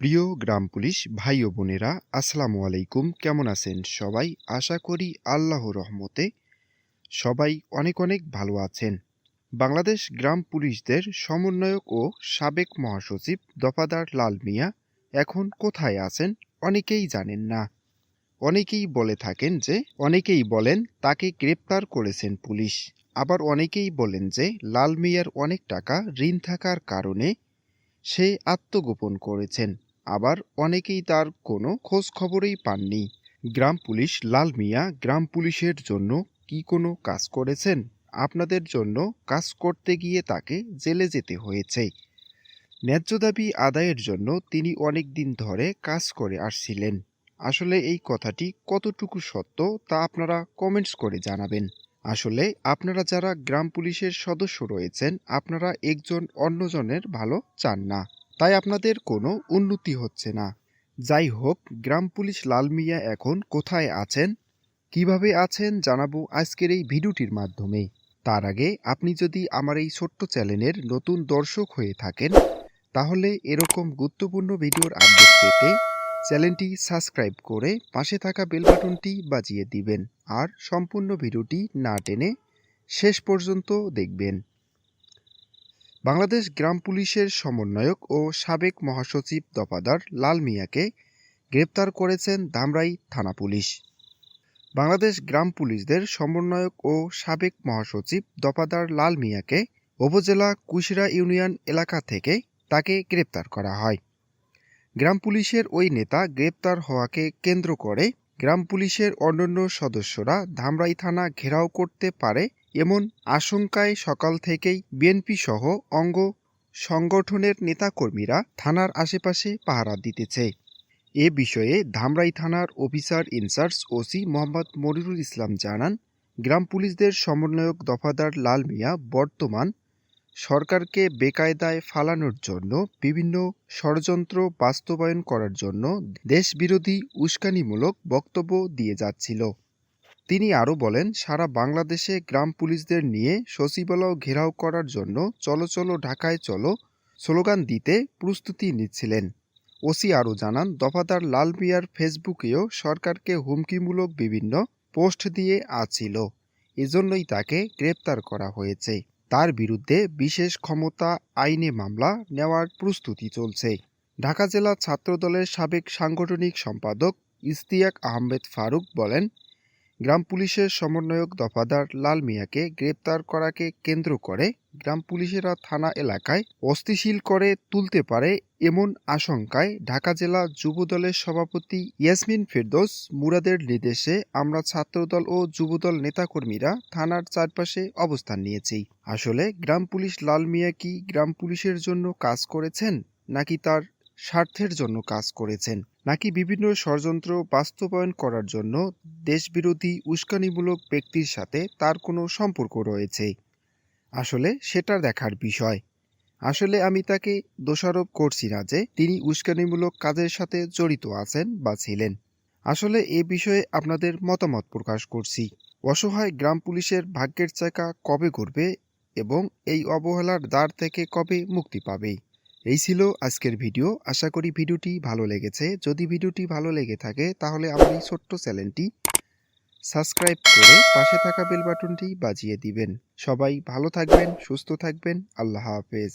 প্রিয় গ্রাম পুলিশ ভাই ও বোনেরা, আসসালামু আলাইকুম। কেমন আছেন সবাই? আশা করি আল্লাহ রহমতে সবাই অনেক অনেক ভালো আছেন। বাংলাদেশ গ্রাম পুলিশদের সমন্বয়ক ও সাবেক মহাসচিব দফাদার লাল মিয়া এখন কোথায় আছেন অনেকেই জানেন না। অনেকেই বলে থাকেন যে, অনেকেই বলেন তাকে গ্রেপ্তার করেছেন পুলিশ। আবার অনেকেই বলেন যে, লাল মিয়ার অনেক টাকা ঋণ থাকার কারণে সে আত্মগোপন করেছেন। আবার অনেকেই তার কোনো খোঁজ খবরই পাননি। গ্রাম পুলিশ, লাল মিয়া, গ্রাম পুলিশের জন্য কি কোনো কাজ করেছেন? আপনাদের জন্য কাজ করতে গিয়ে তাকে জেলে যেতে হয়েছে। ন্যায্য দাবি আদায়ের জন্য তিনি অনেক দিন ধরে কাজ করে আসছিলেন। আসলে এই কথাটি কতটুকু সত্য তা আপনারা কমেন্টস করে জানাবেন। আসলে আপনারা যারা গ্রাম পুলিশের সদস্য রয়েছেন, আপনারা একজন অন্যজনের ভালো চান না। তাই আপনাদের কোনো উন্নতি হচ্ছে না। যাই হোক, গ্রাম পুলিশ লাল মিয়া এখন কোথায় আছেন, কীভাবে আছেন জানাব আজকের এই ভিডিওটির মাধ্যমে। তার আগে আপনি যদি আমার এই ছোট্ট চ্যানেলের নতুন দর্শক হয়ে থাকেন, তাহলে এরকম গুরুত্বপূর্ণ ভিডিওর আপডেট পেতে চ্যানেলটি সাবস্ক্রাইব করে পাশে থাকা বেল বাটনটি বাজিয়ে দিবেন। আর সম্পূর্ণ ভিডিওটি না টেনে শেষ পর্যন্ত দেখবেন। বাংলাদেশ গ্রাম পুলিশের সমন্বয়ক ও সাবেক মহাসচিব দফাদার লাল মিয়াকে গ্রেপ্তার করেছেন ধামরাই থানা পুলিশ। বাংলাদেশ গ্রাম পুলিশদের সমন্বয়ক ও সাবেক মহাসচিব দফাদার লাল মিয়াকে উপজেলা কুশিরা ইউনিয়ন এলাকা থেকে তাকে গ্রেপ্তার করা হয়। গ্রাম পুলিশের ওই নেতা গ্রেপ্তার হওয়াকে কেন্দ্র করে গ্রাম পুলিশের অন্যান্য সদস্যরা ধামরাই থানা ঘেরাও করতে পারে এমন আশঙ্কায় সকাল থেকেই বিএনপি সহ অঙ্গ সংগঠনের নেতাকর্মীরা থানার আশেপাশে পাহারা দিতেছে। এ বিষয়ে ধামরাই থানার officer in charge OC Mohammad Monirul Islam জানান, গ্রাম পুলিশদের সমন্বয়ক দফাদার লাল মিয়া বর্তমান সরকারকে বেকায়দায় ফালানোর জন্য বিভিন্ন ষড়যন্ত্র বাস্তবায়ন করার জন্য দেশবিরোধী উস্কানিমূলক বক্তব্য দিয়ে যাচ্ছিল। তিনি আরও বলেন, সারা বাংলাদেশে গ্রাম পুলিশদের নিয়ে সচিবালয় ঘেরাও করার জন্য চলো চলো ঢাকায় চলো স্লোগান দিতে প্রস্তুতি নিচ্ছিলেন। ওসি আরও জানান, দফাদার লাল মিয়ার ফেসবুকেও সরকারকে হুমকিমূলক বিভিন্ন পোস্ট দিয়ে আছিল। এজন্যই তাকে গ্রেপ্তার করা হয়েছে। তার বিরুদ্ধে বিশেষ ক্ষমতা, আইনে মামলা নেওয়ার প্রস্তুতি চলছে। ঢাকা জেলা ছাত্রদলের সাবেক সাংগঠনিক সম্পাদক ইস্তিয়াক আহমেদ ফারুক বলেন গ্রাম পুলিশের সমন্বয়ক দফাদার লাল মিয়াকে গ্রেপ্তার করাকে কেন্দ্র করে গ্রাম পুলিশেরা থানা এলাকায় অস্থিশীল করে তুলতে পারে এমন আশঙ্কায় ঢাকা জেলা যুবদলের সভাপতি ইয়াসমিন ফেরদৌস মুরাদের নির্দেশে আমরা ছাত্রদল ও যুবদল নেতাকর্মীরা থানার চারপাশে অবস্থান নিয়েছি। আসলে গ্রাম পুলিশ লাল মিয়া কি গ্রাম পুলিশের জন্য কাজ করেছেন নাকি তার স্বার্থের জন্য কাজ করেছেন। নাকি বিভিন্ন ষড়যন্ত্র বাস্তবায়ন করার জন্য দেশবিরোধী উস্কানিমূলক ব্যক্তির সাথে তার কোনো সম্পর্ক রয়েছে? আসলে সেটা দেখার বিষয়। আসলে আমি তাকে দোষারোপ করছি না যে তিনি উস্কানিমূলক কাজের সাথে জড়িত আছেন বা ছিলেন। আসলে এ বিষয়ে আপনাদের মতামত প্রকাশ করছি। অসহায় গ্রাম পুলিশের ভাগ্যের চাকা কবে ঘুরবে এবং এই অবহেলার দ্বার থেকে কবে মুক্তি পাবে? এই ছিল আজকের ভিডিও। আশা করি ভিডিওটি ভালো লেগেছে। যদি ভিডিওটি ভালো লেগে থাকে, তাহলে আমার এই ছোট্ট চ্যানেলটি সাবস্ক্রাইব করে পাশে থাকা বেল বাটনটি বাজিয়ে দিবেন। সবাই ভালো থাকবেন, সুস্থ থাকবেন। আল্লাহ হাফেজ।